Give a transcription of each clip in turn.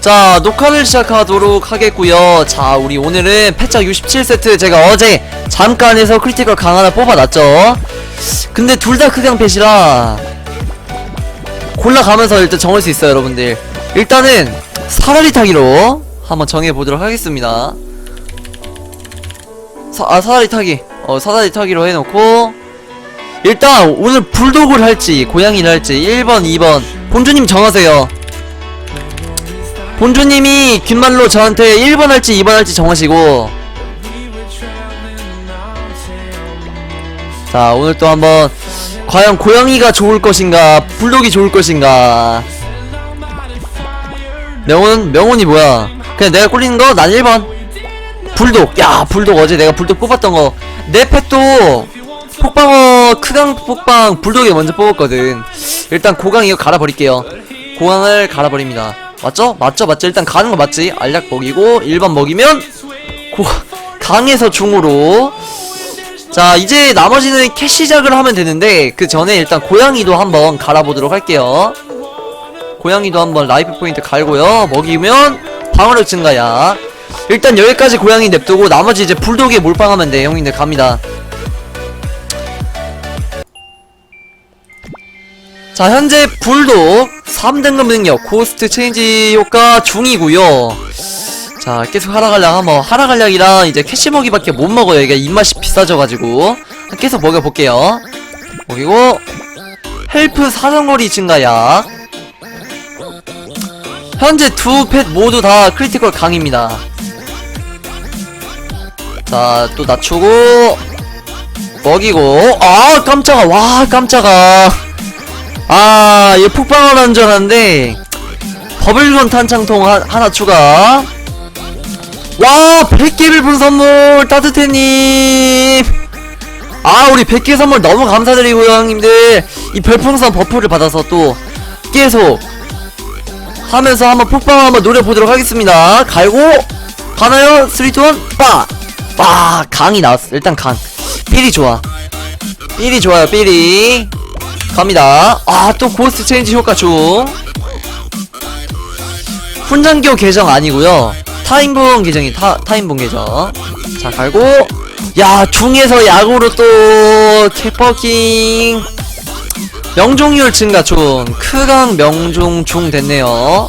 자 녹화를 시작하도록 하겠고요. 자 우리 오늘은 패착 67세트 제가 어제 잠깐 해서 크리티컬 강 하나 뽑아놨죠. 근데 둘 다 크강 펫이라 골라가면서 일단 정할 수 있어요 여러분들. 일단은 사다리 타기로 한번 정해보도록 하겠습니다. 사, 아 사다리 타기. 어 사다리 타기로 해놓고. 일단 오늘 불독을 할지 고양이를 할지 1번 2번. 본주님 정하세요 본주님이 귓말로 저한테 1번 할지 2번 할지 정하시고. 자 오늘 또 한번 과연 고양이가 좋을 것인가 불독이 좋을 것인가. 명훈 명훈이 뭐야? 그냥 내가 꿀리는 거? 난 1번. 불독. 야 불독 어제 내가 불독 뽑았던 거내 펫도 폭방어 크강 폭방 불독에 먼저 뽑았거든. 일단 고강 이거 갈아버릴게요. 고강을 갈아버립니다 맞죠? 맞죠? 맞죠? 일단 가는 거 맞지? 알약 먹이고 1번 먹이면 고 강에서 중으로. 자 이제 나머지는 캐시작을 하면 되는데 그 전에 일단 고양이도 한번 갈아보도록 할게요. 고양이도 한번 라이프 포인트 갈고요. 먹이면 방어력 증가야. 일단 여기까지 고양이 냅두고 나머지 이제 불독에 몰빵하면 돼. 형님들 갑니다. 자 현재 불독 3등급 능력 고스트 체인지 효과 중이고요. 자 계속 하락간략 한번 하락간략이랑 이제 캐시 먹이밖에 못 먹어요. 이게 입맛이 비싸져가지고. 계속 먹여볼게요. 먹이고 헬프 사정거리 증가약 현재 두 펫 모두 다 크리티컬 강입니다. 자 또 낮추고 먹이고. 아 깜짝아. 와 깜짝아 아, 얘 폭방을 알았는데 버블건 탄창통 하, 하나 추가. 와 100개를 분 선물 따뜻해님. 아 우리 100개 선물 너무 감사드리고요 형님들. 이 별풍선 버프를 받아서 또 계속 하면서 한번 폭방을 한번 노려보도록 하겠습니다. 갈고 가나요? 3, 2, 1 빠! 와 강이 나왔어 일단 강. 삘이 좋아. 삘이 좋아요 삘이 갑니다. 아, 또 고스트 체인지 효과 중. 훈장교 계정 아니고요 타임본 계정이 타, 타임본 계정. 자, 갈고. 야, 중에서 약으로 또, 캐퍼킹. 명중률 증가 중. 크강 명중 중 됐네요.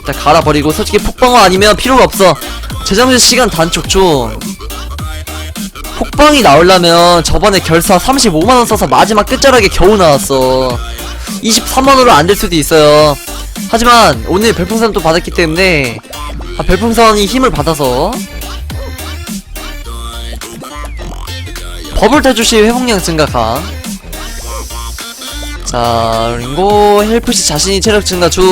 일단 갈아버리고, 솔직히 폭방어 아니면 필요가 없어. 재정전 시간 단축 중. 폭방이 나오려면 저번에 결사 35만원 써서 마지막 끝자락에 겨우 나왔어. 23만원으로 안 될 수도 있어요. 하지만 오늘 별풍선 또 받았기 때문에 아, 별풍선이 힘을 받아서. 버블 타주시 회복량 증가 강 자, 그리고 헬프시 자신이 체력 증가 중.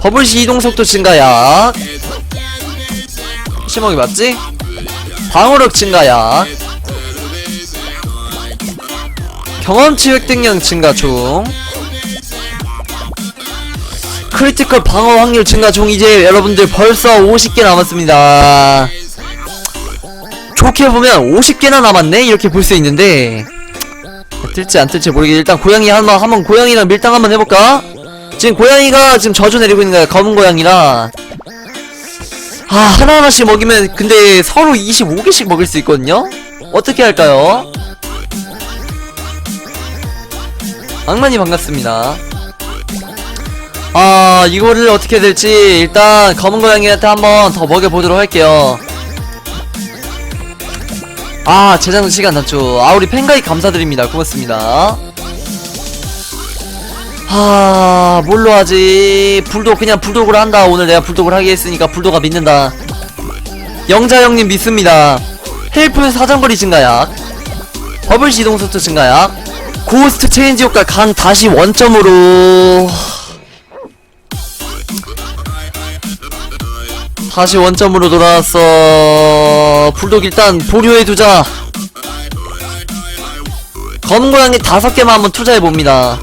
버블시 이동 속도 증가 약. 시먹이 맞지? 방어력 증가약 경험치 획득량 증가 중. 크리티컬 방어 확률 증가 중 이제 여러분들 벌써 50개 남았습니다. 좋게 보면 50개나 남았네? 이렇게 볼 수 있는데. 뜰지 안 뜰지 모르겠 일단 고양이 한번 한번 고양이랑 밀당 한번 해볼까? 지금 고양이가 지금 저주 내리고 있는 거야 검은 고양이라 아 하나하나씩 먹이면 근데 서로 25개씩 먹을 수 있거든요? 어떻게 할까요? 악만이 반갑습니다. 아 이거를 어떻게 해야 될지 일단 검은 고양이한테 한번 더 먹여보도록 할게요. 아 재장 시간 단축 아 우리 팬가이 감사드립니다. 고맙습니다 하 뭘로 하지? 불독 그냥 불독으로 한다. 오늘 내가 불독을 하게 했으니까 불독아 믿는다. 영자 형님 믿습니다. 헬프 사정거리 증가약. 버블 시동 소트 증가약. 고스트 체인지 효과 강 다시 원점으로. 다시 원점으로 돌아왔어. 불독 일단 보류해두자. 검은 고양이 다섯 개만 한번 투자해봅니다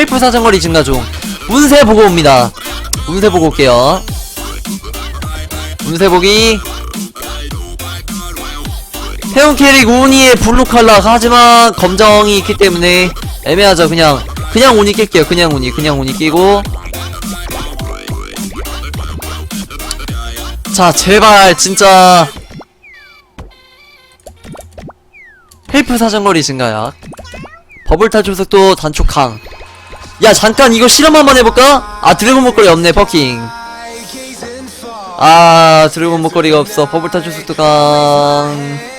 헬프 사정거리 증가 중. 운세 보고 옵니다. 운세 보고 올게요. 운세 보기. 태용 캐릭 우니의 블루 칼라 하지만 검정이 있기 때문에 애매하죠. 그냥 그냥 우니 낄게요. 그냥 우니 그냥 우니 끼고. 자 제발 진짜. 헬프 사정거리 증가약 버블탈 조속도 단축 강. 야 잠깐 이거 실험 한번 해볼까? 아 드래곤 목걸이 없네 퍼킹 아 드래곤 목걸이가 없어 버블 탈출 속도 강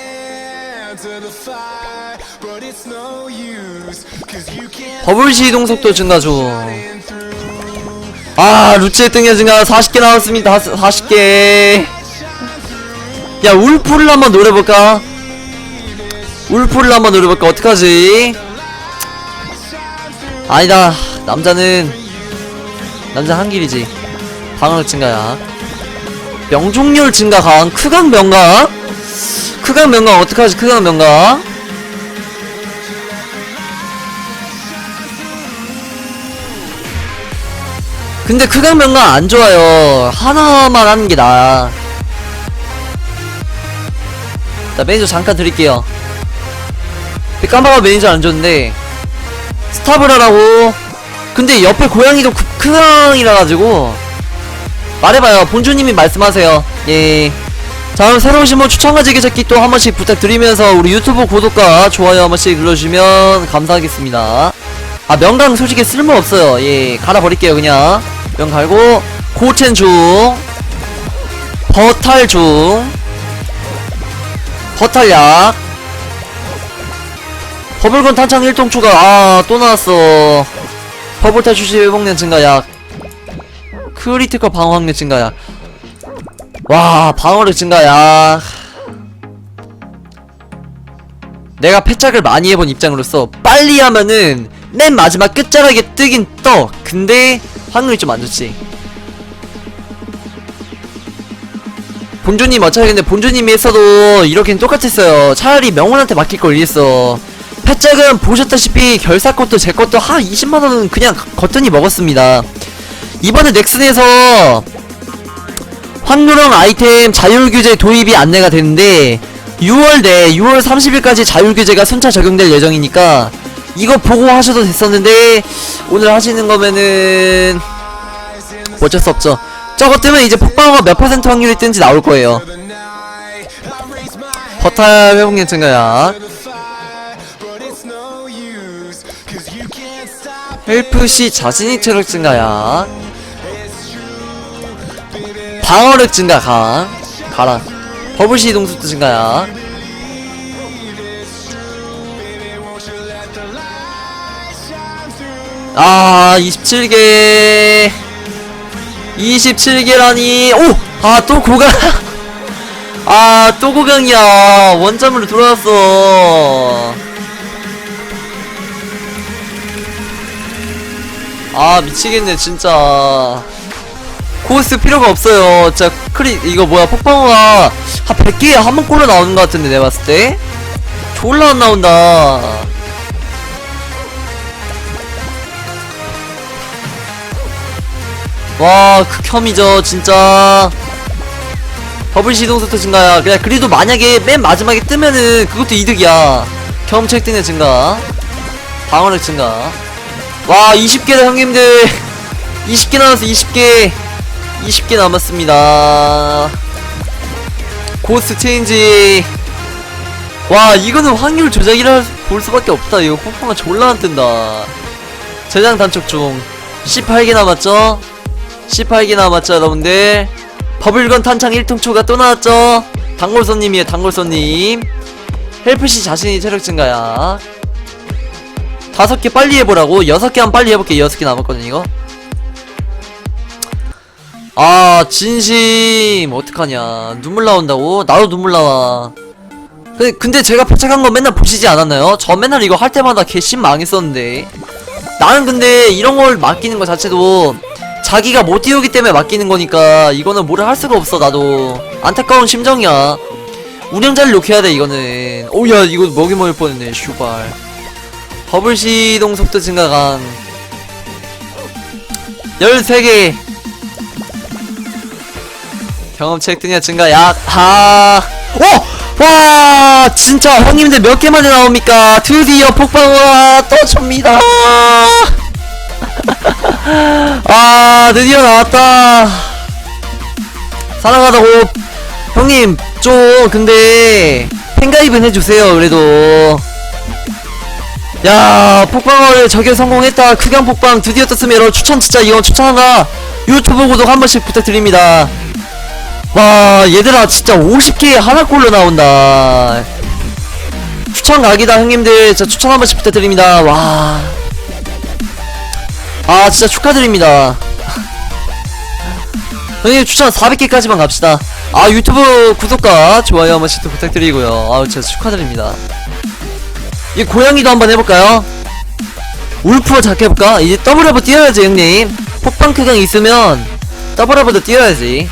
버블시 이동 속도 증가 중. 아, 루치 1등의 증가 40개 나왔습니다. 40개. 야, 울프를 한번 노려볼까? 울프를 한번 노려볼까? 어떡하지? 아니다. 남자는, 남자 한 길이지. 방어력 증가야. 명중률 증가 강. 크강 명강? 크강 명강 어떡하지? 크강 명강? 근데 크강 명강 안 좋아요. 하나만 하는 게 나아. 자, 매니저 잠깐 드릴게요. 깜빡아 매니저 안 줬는데, 스탑을 하라고. 근데 옆에 고양이도 크- 크강이라 가지고, 말해봐요. 본주님이 말씀하세요. 예. 자, 그럼 새로 오신 분 추천과 제기찾기 또 한 번씩 부탁드리면서 우리 유튜브 구독과 좋아요 한 번씩 눌러주시면 감사하겠습니다. 아, 명강 솔직히 쓸모없어요. 예, 갈아버릴게요, 그냥. 명 갈고, 고첸 중, 버탈 중, 버탈약, 버블건 탄창 1통 추가, 아, 또 나왔어. 버블탈 출시 회복량 증가약, 크리티컬 방어 확률 증가약. 와, 방어력 증가약. 내가 패짝을 많이 해본 입장으로서 빨리 하면은 맨 마지막 끝자락에 뜨긴 떠. 근데 확률이 좀 안 좋지. 본주님 어차피 근데 본주님이 했어도 이렇게는 똑같았어요. 차라리 명훈한테 맡길 걸 이랬어. 패짝은 보셨다시피 결사 것도 제 것도 한 20만원은 그냥 겉더니 먹었습니다. 이번에 넥슨에서 확률형 아이템 자율규제 도입이 안내가 되는데 6월 내 6월 30일까지 자율규제가 순차 적용될 예정이니까 이거 보고 하셔도 됐었는데 오늘 하시는 거면은 어쩔 수 없죠. 저것 때문에 이제 폭방어가 몇 퍼센트 확률이 뜬지 나올 거예요. 버탈 회복력 증가야 헬프시 자신이 체력 증가야. 방어력 증가 강 가라. 버블시 이동 속도 증가야. 아 27개. 27개라니. 오! 아 또 고강. 아 또 고강이야. 원점으로 돌아왔어 아 미치겠네 진짜. 코스 필요가 없어요. 진짜 크리 이거 뭐야 폭방어가 한 100개에 한 번 꼴로 나오는 것 같은데 내가 봤을 때? 졸라 안 나온다. 와 극혐이죠 진짜. 버블 시동 속도 증가야 그냥 그래도 만약에 맨 마지막에 뜨면은 그것도 이득이야. 경험치 획득의 증가. 방어력 증가 와 20개다 형님들. 20개 남았어 20개. 20개 남았습니다. 고스트 체인지. 와 이거는 확률 조작이라 볼 수밖에 없다. 이거 폭풍가 졸라 안 뜬다. 저장 단축 중 18개 남았죠? 18개 남았죠 여러분들? 버블건 탄창 1통초가 또 나왔죠? 단골손님이에요 단골손님. 헬프시 자신이 체력 증가야 다섯 개 빨리 해보라고? 여섯 개만 빨리 해볼게. 여섯 개 남았거든 이거. 아 진심. 어떡하냐. 눈물 나온다고? 나도 눈물 나와. 근데, 근데 제가 패착한 거 맨날 보시지 않았나요? 저 맨날 이거 할 때마다 개심 망했었는데. 나는 근데 이런 걸 맡기는 거 자체도 자기가 못 띄우기 때문에 맡기는 거니까 이거는 뭐를 할 수가 없어 나도. 안타까운 심정이야. 운영자를 욕해야 돼 이거는. 오야 이거 먹이 먹을 뻔했네 슈발 버블 시동 속도 증가강 13개 경험치 획득량 증가 약, 하, 오! 와, 진짜 형님들 몇 개만에 나옵니까? 드디어 폭방어가 떠줍니다. 아, 드디어 나왔다. 사랑하다고 형님 좀 근데 팬가입은 해주세요 그래도 야 폭방을 저격 성공했다. 크경 폭방 드디어 떴으면 여러분. 추천 진짜 이거 추천한다. 유튜브 구독 한 번씩 부탁드립니다. 와 얘들아 진짜 50개 하나 꼴로 나온다. 추천 각이다 형님들. 진짜 추천 한 번씩 부탁드립니다. 와. 아 진짜 축하드립니다. 형님 추천 400개까지만 갑시다. 아 유튜브 구독과 좋아요 한 번씩 또 부탁드리고요. 아 진짜 축하드립니다 이 고양이도 한번 해볼까요? 울프로 작게 해볼까? 이제 더블업을 뛰어야지 형님 폭방 크경 있으면 더블업도 뛰어야지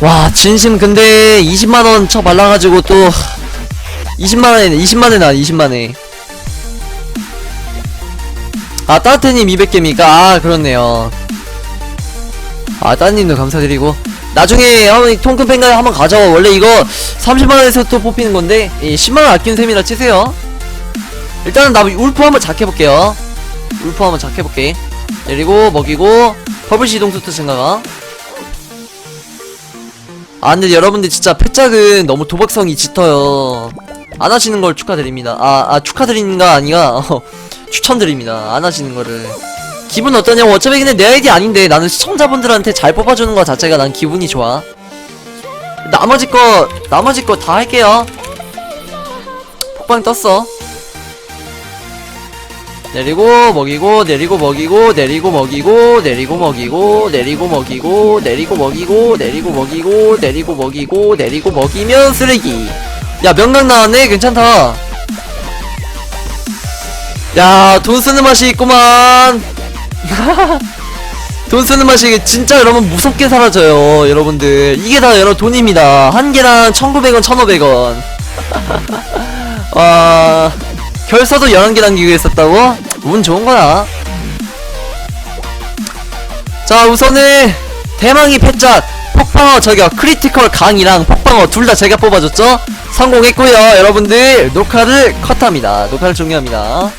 와 진심 근데 20만원 쳐 발라가지고 또 20만원에 20만원에 나 20만원에 아 따뜻해님 200개입니까? 아 그렇네요 아 따님도 감사드리고 나중에 한번 통큰 팬가 한번 가져 원래 이거 30만원에서 또 뽑히는 건데 이 10만원 아끼는 셈이라 치세요. 일단은 나 울프 한번 작해볼게요. 울프 한번 작해볼게. 내리고 먹이고 퍼블시 이동수트 생각아. 아 근데 여러분들 진짜 패짝은 너무 도박성이 짙어요. 안 하시는 걸 축하드립니다. 아, 아 축하드리는가 아니가 어, 추천드립니다. 안 하시는 거를 기분 어떠냐고 어차피 근데 내 아이디 아닌데 나는 시청자분들한테 잘 뽑아주는 거 자체가 난 기분이 좋아. 나머지 거 나머지 거 다 할게요. 폭방 떴어. 내리고 먹이고 내리고 먹이고 내리고 먹이고 내리고 먹이고 내리고 먹이고 내리고 먹이고 내리고 먹이고 내리고 먹이고 내리고 먹이면 쓰레기. 야 명강 나왔네. 괜찮다. 야 돈 쓰는 맛이 있구만 돈 쓰는 맛이 진짜 여러분 무섭게 사라져요 여러분들. 이게 다 여러분 돈입니다. 한 개당 1900원 1500원. 와 결서도 11개 남기고 있었다고? 운 좋은 거야. 자 우선은 대망의 패짝 폭방어 저격 크리티컬 강이랑 폭방어 둘 다 제가 뽑아줬죠? 성공했고요 여러분들. 녹화를 컷합니다. 녹화를 종료합니다